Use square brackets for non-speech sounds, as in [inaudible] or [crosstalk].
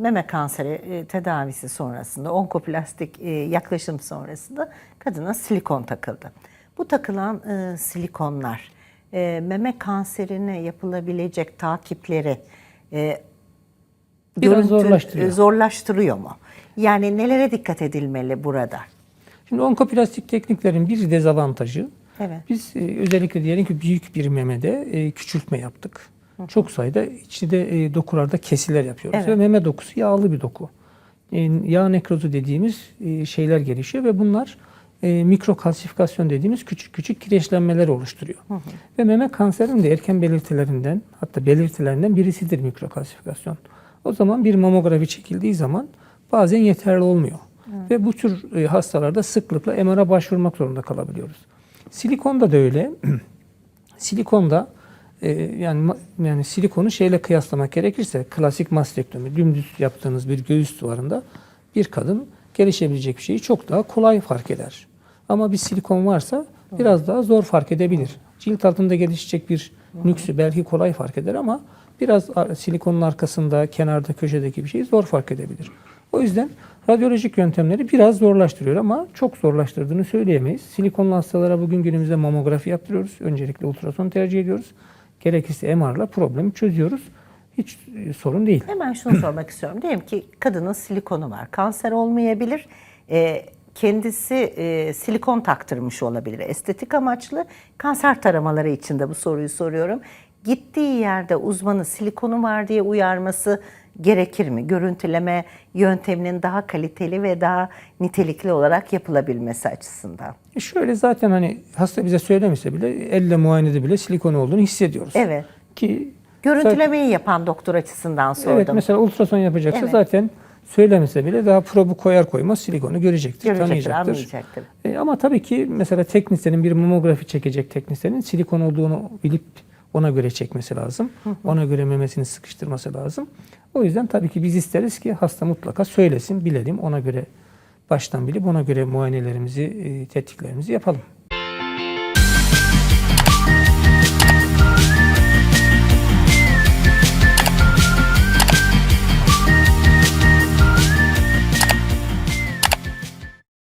meme kanseri e, tedavisi sonrasında, onkoplastik e, yaklaşım sonrasında kadına silikon takıldı. Bu takılan e, silikonlar meme kanserine yapılabilecek takipleri Biraz görüntü- zorlaştırıyor. zorlaştırıyor mu? Yani nelere dikkat edilmeli burada? Şimdi onkoplastik tekniklerin bir dezavantajı Evet. biz özellikle diyelim ki büyük bir memede küçültme yaptık. Çok sayıda içinde e, dokularda kesiler yapıyoruz Evet. ve meme dokusu yağlı bir doku. E, yağ nekrozu dediğimiz e, şeyler gelişiyor ve bunlar e, mikrokalsifikasyon dediğimiz küçük küçük kireçlenmeler oluşturuyor. Ve meme kanserinin de erken belirtilerinden hatta belirtilerinden birisidir mikrokalsifikasyon. O zaman bir mamografi çekildiği zaman bazen yeterli olmuyor. Ve bu tür e, hastalarda sıklıkla MR'a başvurmak zorunda kalabiliyoruz. Silikonda da öyle. [clears throat] Silikonda e, yani yani silikonu şeyle kıyaslamak gerekirse klasik mastektomi dümdüz yaptığınız bir göğüs duvarında bir kadın gelişebilecek bir şeyi çok daha kolay fark eder. Ama bir silikon varsa biraz daha zor fark edebilir. Cilt altında gelişecek bir nüksü belki kolay fark eder ama biraz silikonun arkasında, kenarda, köşedeki bir şeyi zor fark edebilir. O yüzden radyolojik yöntemleri biraz zorlaştırıyor ama çok zorlaştırdığını söyleyemeyiz. Silikonlu hastalara bugün günümüzde mamografi yaptırıyoruz. Öncelikle ultrason tercih ediyoruz. Gerekirse MR'la problemi çözüyoruz. Hiç e, sorun değil. Hemen şunu sormak [clears throat] istiyorum. Diyelim ki kadının silikonu var. Kanser olmayabilir. Ee, kendisi e, silikon taktırmış olabilir. Estetik amaçlı kanser taramaları için de bu soruyu soruyorum. Gittiği yerde uzmanı silikonu var diye uyarması gerekir mi? Görüntüleme yönteminin daha kaliteli ve daha nitelikli olarak yapılabilmesi açısından. E şöyle zaten hani hasta bize söylemese bile elle muayenede bile silikon olduğunu hissediyoruz. Evet. Ki Görüntülemeyi yapan doktor açısından sordum. Evet mesela ultrason yapacaksa Evet. zaten söylemese bile daha probu koyar koymaz silikonu görecektir, Görecektir, tanıyacaktır. anlayacaktır. E, ama tabii ki mesela teknisyenin bir mamografi çekecek teknisyenin silikon olduğunu bilip ona göre çekmesi lazım. Ona göre memesini sıkıştırması lazım. O yüzden tabii ki biz isteriz ki hasta mutlaka söylesin, bilelim. Ona göre baştan bilip ona göre muayenelerimizi, e, tetkiklerimizi yapalım.